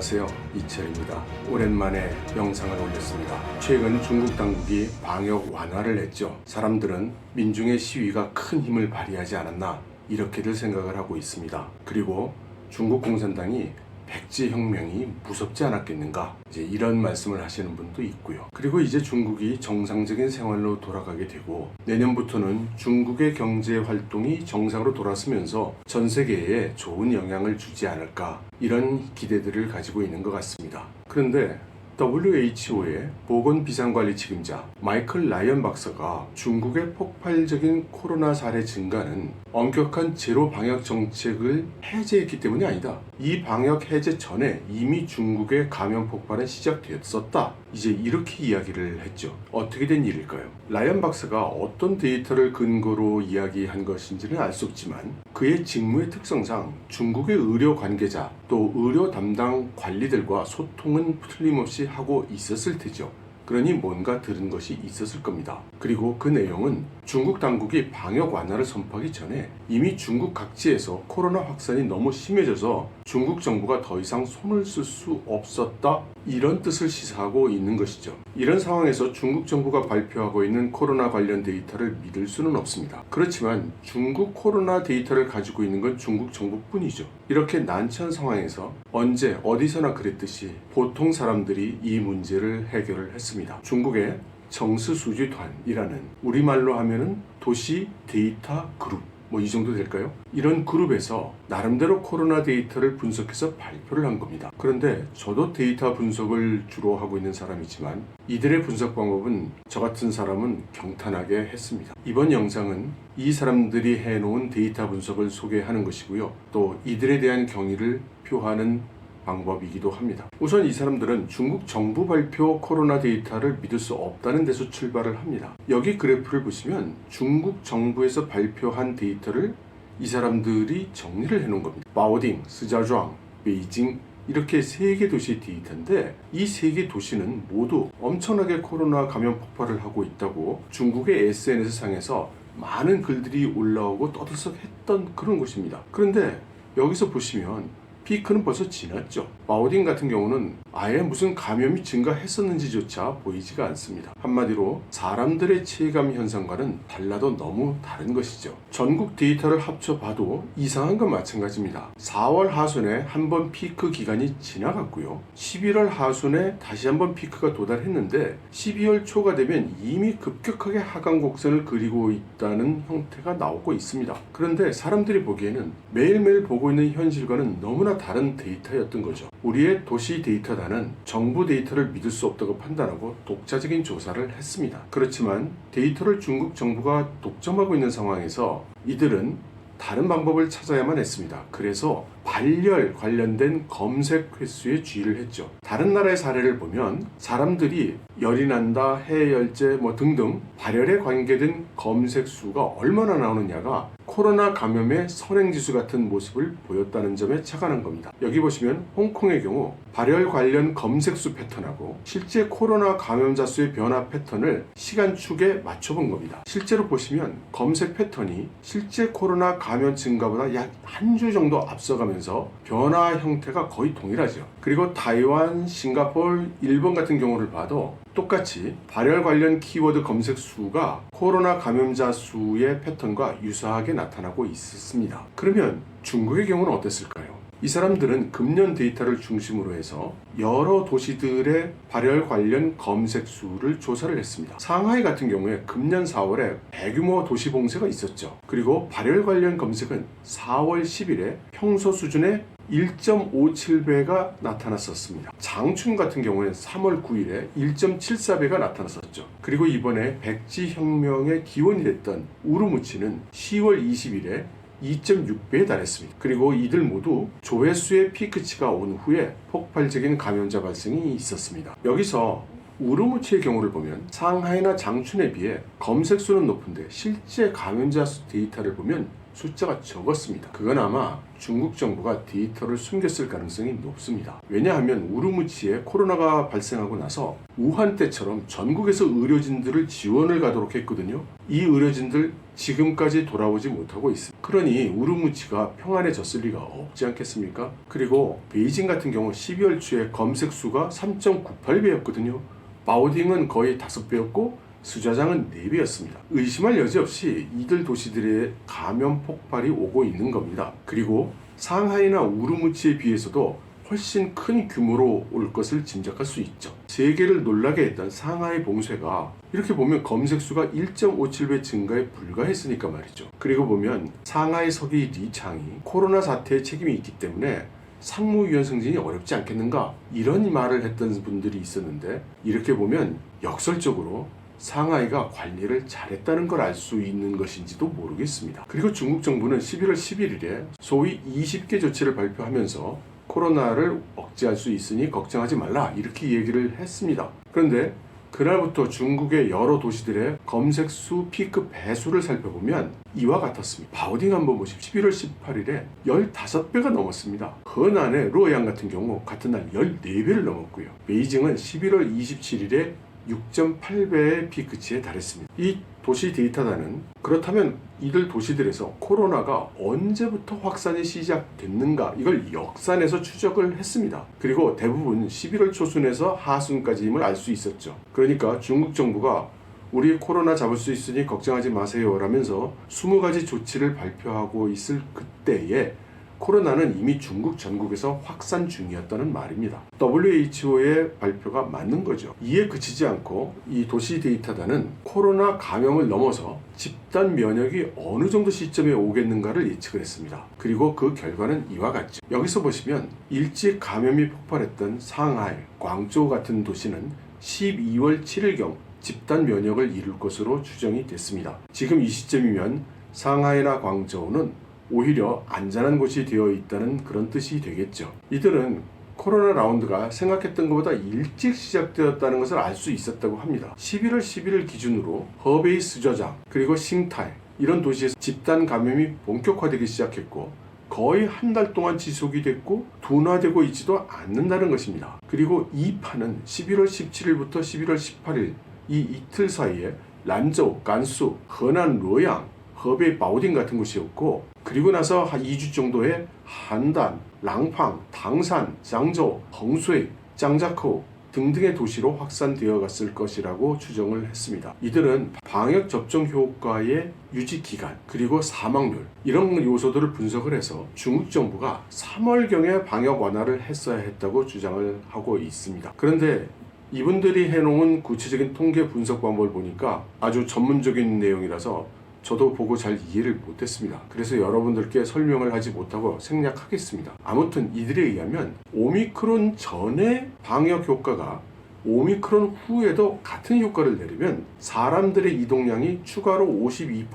안녕하세요. 이철입니다. 오랜만에 영상을 올렸습니다. 최근 중국 당국이 방역 완화를 했죠. 사람들은 민중의 시위가 큰 힘을 발휘하지 않았나 이렇게들 생각을 하고 있습니다. 그리고 중국 공산당이 백지 혁명이 무섭지 않았겠는가 이제 이런 말씀을 하시는 분도 있고요. 그리고 이제 중국이 정상적인 생활로 돌아가게 되고 내년부터는 중국의 경제 활동이 정상으로 돌아서면서 전 세계에 좋은 영향을 주지 않을까 이런 기대들을 가지고 있는 것 같습니다. 그런데 WHO의 보건 비상관리 책임자 마이클 라이언 박사가 중국의 폭발적인 코로나 사례 증가는 엄격한 제로 방역 정책을 해제했기 때문이 아니다. 이 방역 해제 전에 이미 중국의 감염 폭발은 시작되었었다. 이제 이렇게 이야기를 했죠. 어떻게 된 일일까요? 라이언 박사가 어떤 데이터를 근거로 이야기한 것인지는 알 수 없지만 그의 직무의 특성상 중국의 의료 관계자 또 의료 담당 관리들과 소통은 틀림없이 하고 있었을 테죠. 그러니 뭔가 들은 것이 있었을 겁니다. 그리고 그 내용은 중국 당국이 방역 완화를 선포하기 전에 이미 중국 각지에서 코로나 확산이 너무 심해져서 중국 정부가 더 이상 손을 쓸 수 없었다 이런 뜻을 시사하고 있는 것이죠. 이런 상황에서 중국 정부가 발표하고 있는 코로나 관련 데이터를 믿을 수는 없습니다. 그렇지만 중국 코로나 데이터를 가지고 있는 건 중국 정부뿐이죠. 이렇게 난처한 상황에서 언제 어디서나 그랬듯이 보통 사람들이 이 문제를 해결을 했습니다. 중국의 정스수지团이라는 우리말로 하면은 도시 데이터 그룹 뭐 이 정도 될까요? 이런 그룹에서 나름대로 코로나 데이터를 분석해서 발표를 한 겁니다. 그런데 저도 데이터 분석을 주로 하고 있는 사람이지만 이들의 분석 방법은 저 같은 사람은 경탄하게 했습니다. 이번 영상은 이 사람들이 해놓은 데이터 분석을 소개하는 것이고요. 또 이들에 대한 경의를 표하는 방법이기도 합니다. 우선 이 사람들은 중국 정부 발표 코로나 데이터를 믿을 수 없다는 데서 출발을 합니다. 여기 그래프를 보시면 중국 정부에서 발표한 데이터를 이 사람들이 정리를 해놓은 겁니다. 바오딩, 스자주앙, 베이징 이렇게 세 개 도시의 데이터인데 이 세 개 도시는 모두 엄청나게 코로나 감염 폭발을 하고 있다고 중국의 SNS 상에서 많은 글들이 올라오고 떠들썩했던 그런 곳입니다. 그런데 여기서 보시면 피크는 벌써 지났죠. 마오딩 같은 경우는 아예 무슨 감염이 증가했었는지조차 보이지가 않습니다. 한마디로 사람들의 체감 현상과는 달라도 너무 다른 것이죠. 전국 데이터를 합쳐봐도 이상한 건 마찬가지입니다. 4월 하순에 한 번 피크 기간이 지나갔고요. 11월 하순에 다시 한 번 피크가 도달했는데 12월 초가 되면 이미 급격하게 하강 곡선을 그리고 있다는 형태가 나오고 있습니다. 그런데 사람들이 보기에는 매일매일 보고 있는 현실과는 너무나 다른 데이터였던 거죠. 우리의 도시 데이터단은 정부 데이터를 믿을 수 없다고 판단하고 독자적인 조사를 했습니다. 그렇지만 데이터를 중국 정부가 독점하고 있는 상황에서 이들은 다른 방법을 찾아야만 했습니다. 그래서 발열 관련된 검색 횟수에 주의를 했죠. 다른 나라의 사례를 보면 사람들이 열이 난다, 해열제 뭐 등등 발열에 관계된 검색 수가 얼마나 나오느냐가 코로나 감염의 선행지수 같은 모습을 보였다는 점에 착안한 겁니다. 여기 보시면 홍콩의 경우 발열 관련 검색 수 패턴하고 실제 코로나 감염자 수의 변화 패턴을 시간축에 맞춰본 겁니다. 실제로 보시면 검색 패턴이 실제 코로나 감염 증가보다 약 한 주 정도 앞서가면서 변화 형태가 거의 동일하죠. 그리고 타이완, 싱가폴, 일본 같은 경우를 봐도 똑같이 발열 관련 키워드 검색 수가 코로나 감염자 수의 패턴과 유사하게 나타나고 있었습니다. 그러면 중국의 경우는 어땠을까요? 이 사람들은 금년 데이터를 중심으로 해서 여러 도시들의 발열 관련 검색 수를 조사를 했습니다. 상하이 같은 경우에 금년 4월에 대규모 도시 봉쇄가 있었죠. 그리고 발열 관련 검색은 4월 10일에 평소 수준의 1.57배가 나타났었습니다. 장춘 같은 경우에는 3월 9일에 1.74배가 나타났었죠. 그리고 이번에 백지 혁명의 기원이 됐던 우르무치는 10월 20일에 2.6배에 달했습니다. 그리고 이들 모두 조회수의 피크치가 온 후에 폭발적인 감염자 발생이 있었습니다. 여기서 우르무치의 경우를 보면 상하이나 장춘에 비해 검색 수는 높은데 실제 감염자 수 데이터를 보면 숫자가 적었습니다. 그건 아마 중국 정부가 데이터를 숨겼을 가능성이 높습니다. 왜냐하면 우르무치에 코로나가 발생하고 나서 우한 때처럼 전국에서 의료진들을 지원을 가도록 했거든요. 이 의료진들 지금까지 돌아오지 못하고 있습니다. 그러니 우르무치가 평안해졌을 리가 없지 않겠습니까? 그리고 베이징 같은 경우 12월 초에 검색 수가 3.98배였거든요. 바오딩은 거의 5배였고 수자장은 4배였습니다. 의심할 여지 없이 이들 도시들의 감염 폭발이 오고 있는 겁니다. 그리고 상하이나 우르무치에 비해서도 훨씬 큰 규모로 올 것을 짐작할 수 있죠. 세계를 놀라게 했던 상하이 봉쇄가 이렇게 보면 검색 수가 1.57배 증가에 불과했으니까 말이죠. 그리고 보면 상하이 서기 리창이 코로나 사태에 책임이 있기 때문에 상무위원 승진이 어렵지 않겠는가 이런 말을 했던 분들이 있었는데 이렇게 보면 역설적으로 상하이가 관리를 잘했다는 걸 알 수 있는 것인지도 모르겠습니다. 그리고 중국 정부는 11월 11일에 소위 20개 조치를 발표하면서 코로나를 억제할 수 있으니 걱정하지 말라 이렇게 얘기를 했습니다. 그런데 그날부터 중국의 여러 도시들의 검색 수 피크 배수를 살펴보면 이와 같았습니다. 바오딩 한번 보십시오. 11월 18일에 15배가 넘었습니다. 허난의 루어양 같은 경우 같은 날 14배를 넘었고요. 베이징은 11월 27일에 6.8배의 피크치에 달했습니다. 이 도시 데이터단은 그렇다면 이들 도시들에서 코로나가 언제부터 확산이 시작됐는가 이걸 역산해서 추적을 했습니다. 그리고 대부분 11월 초순에서 하순까지임을 알 수 있었죠. 그러니까 중국 정부가 우리 코로나 잡을 수 있으니 걱정하지 마세요 라면서 20가지 조치를 발표하고 있을 그때에 코로나는 이미 중국 전국에서 확산 중이었다는 말입니다. WHO의 발표가 맞는 거죠. 이에 그치지 않고 이 도시 데이터단은 코로나 감염을 넘어서 집단 면역이 어느 정도 시점에 오겠는가를 예측을 했습니다. 그리고 그 결과는 이와 같죠. 여기서 보시면 일찍 감염이 폭발했던 상하이, 광저우 같은 도시는 12월 7일경 집단 면역을 이룰 것으로 추정이 됐습니다. 지금 이 시점이면 상하이나 광저우는 오히려 안전한 곳이 되어 있다는 그런 뜻이 되겠죠. 이들은 코로나 라운드가 생각했던 것보다 일찍 시작되었다는 것을 알 수 있었다고 합니다. 11월 11일 기준으로 허베이 스저장 그리고 싱타이 이런 도시에서 집단 감염이 본격화되기 시작했고 거의 한 달 동안 지속이 됐고 둔화되고 있지도 않는다는 것입니다. 그리고 이 판은 11월 17일부터 11월 18일 이 이틀 사이에 란저우, 간수, 허난, 로양, 허베이 바오딩 같은 곳이었고 그리고 나서 한 2주 정도에 한단, 랑팡, 당산, 장저우, 헝수이, 짱자코 등등의 도시로 확산되어 갔을 것이라고 추정을 했습니다. 이들은 방역 접종 효과의 유지 기간 그리고 사망률 이런 요소들을 분석을 해서 중국 정부가 3월경에 방역 완화를 했어야 했다고 주장을 하고 있습니다. 그런데 이분들이 해놓은 구체적인 통계 분석 방법을 보니까 아주 전문적인 내용이라서 저도 보고 잘 이해를 못했습니다. 그래서 여러분들께 설명을 하지 못하고 생략하겠습니다. 아무튼 이들에 의하면 오미크론 전에 방역 효과가 오미크론 후에도 같은 효과를 내려면 사람들의 이동량이 추가로 52%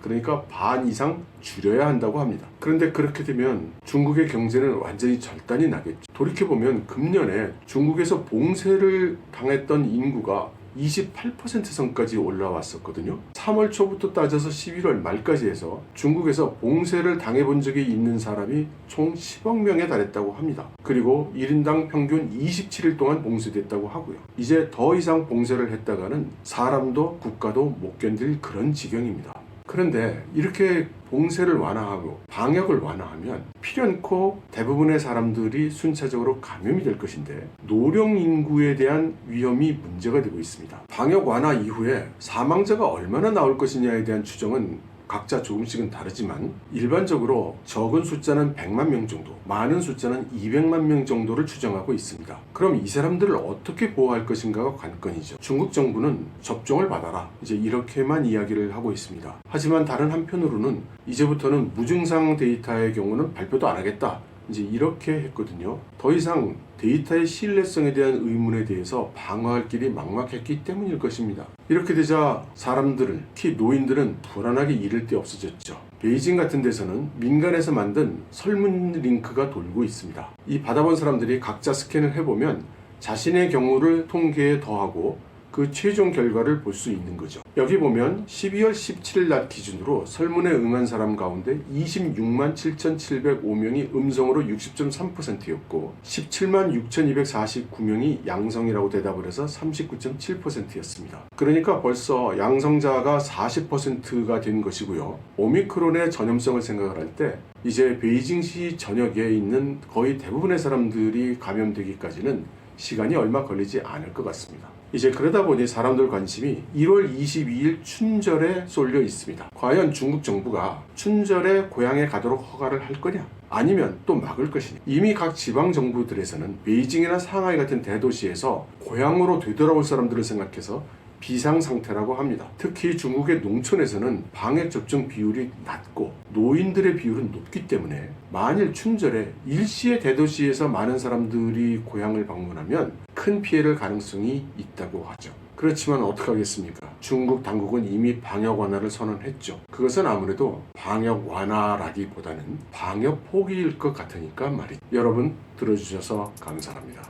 그러니까 반 이상 줄여야 한다고 합니다. 그런데 그렇게 되면 중국의 경제는 완전히 절단이 나겠죠. 돌이켜보면 금년에 중국에서 봉쇄를 당했던 인구가 28% 선까지 올라왔었거든요. 3월 초부터 따져서 11월 말까지 해서 중국에서 봉쇄를 당해본 적이 있는 사람이 총 10억 명에 달했다고 합니다. 그리고 1인당 평균 27일 동안 봉쇄됐다고 하고요. 이제 더 이상 봉쇄를 했다가는 사람도 국가도 못 견딜 그런 지경입니다. 그런데 이렇게 봉쇄를 완화하고 방역을 완화하면 필연코 대부분의 사람들이 순차적으로 감염이 될 것인데 노령 인구에 대한 위험이 문제가 되고 있습니다. 방역 완화 이후에 사망자가 얼마나 나올 것이냐에 대한 추정은 각자 조금씩은 다르지만 일반적으로 적은 숫자는 100만 명 정도, 많은 숫자는 200만 명 정도를 추정하고 있습니다. 그럼 이 사람들을 어떻게 보호할 것인가가 관건이죠. 중국 정부는 접종을 받아라. 이제 이렇게만 이야기를 하고 있습니다. 하지만 다른 한편으로는 이제부터는 무증상 데이터의 경우는 발표도 안 하겠다. 이제 이렇게 했거든요. 더 이상 데이터의 신뢰성에 대한 의문에 대해서 방어할 길이 막막했기 때문일 것입니다. 이렇게 되자 사람들을, 특히 노인들은 불안하게 이를 데 없어졌죠. 베이징 같은 데서는 민간에서 만든 설문 링크가 돌고 있습니다. 이 받아본 사람들이 각자 스캔을 해보면 자신의 경우를 통계에 더하고 그 최종 결과를 볼 수 있는 거죠. 여기 보면 12월 17일 날 기준으로 설문에 응한 사람 가운데 26만 7,705명이 음성으로 60.3%였고 17만 6,249명이 양성이라고 대답을 해서 39.7%였습니다. 그러니까 벌써 양성자가 40%가 된 것이고요. 오미크론의 전염성을 생각을 할 때 이제 베이징시 전역에 있는 거의 대부분의 사람들이 감염되기까지는 시간이 얼마 걸리지 않을 것 같습니다. 이제 그러다 보니 사람들 관심이 1월 22일 춘절에 쏠려 있습니다. 과연 중국 정부가 춘절에 고향에 가도록 허가를 할 거냐? 아니면 또 막을 것이냐? 이미 각 지방 정부들에서는 베이징이나 상하이 같은 대도시에서 고향으로 되돌아올 사람들을 생각해서 비상 상태라고 합니다. 특히 중국의 농촌에서는 방역 접종 비율이 낮고 노인들의 비율은 높기 때문에 만일 춘절에 일시의 대도시에서 많은 사람들이 고향을 방문하면 큰 피해를 가능성이 있다고 하죠. 그렇지만 어떡하겠습니까? 중국 당국은 이미 방역 완화를 선언했죠. 그것은 아무래도 방역 완화라기보다는 방역 포기일 것 같으니까 말이죠. 여러분 들어주셔서 감사합니다.